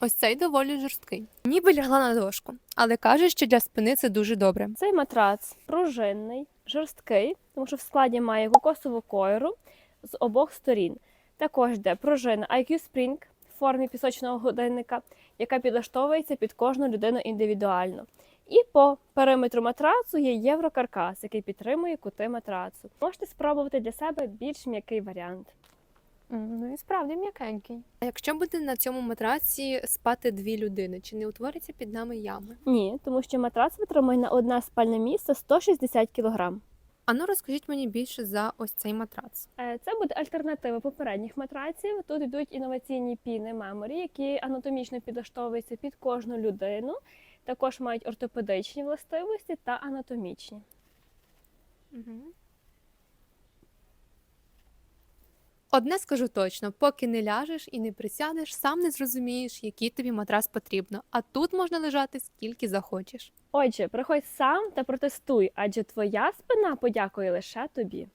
Ось цей доволі жорсткий. Ніби лягла на дошку, але каже, що для спини це дуже добре. Цей матрац пружинний, жорсткий, тому що в складі має кокосову койру з обох сторін. Також йде пружина IQ Spring в формі пісочного годинника, яка підлаштовується під кожну людину індивідуально. І по периметру матрацу є єврокаркас, який підтримує кути матрацу. Можете спробувати для себе більш м'який варіант. Ну і справді м'якенький. А якщо буде на цьому матраці спати дві людини, чи не утвориться під нами ями? Ні, тому що матрац витримує на одне спальне місце 160 кг. Ану, розкажіть мені більше за ось цей матрац. Е, Це буде альтернатива попередніх матраців. Тут йдуть інноваційні піни меморі, які анатомічно підлаштовуються під кожну людину. Також мають ортопедичні властивості та анатомічні. Одне скажу точно: поки не ляжеш і не присядеш, сам не зрозумієш, який тобі матрас потрібно. А тут можна лежати скільки захочеш. Отже, приходь сам та протестуй, адже твоя спина подякує лише тобі.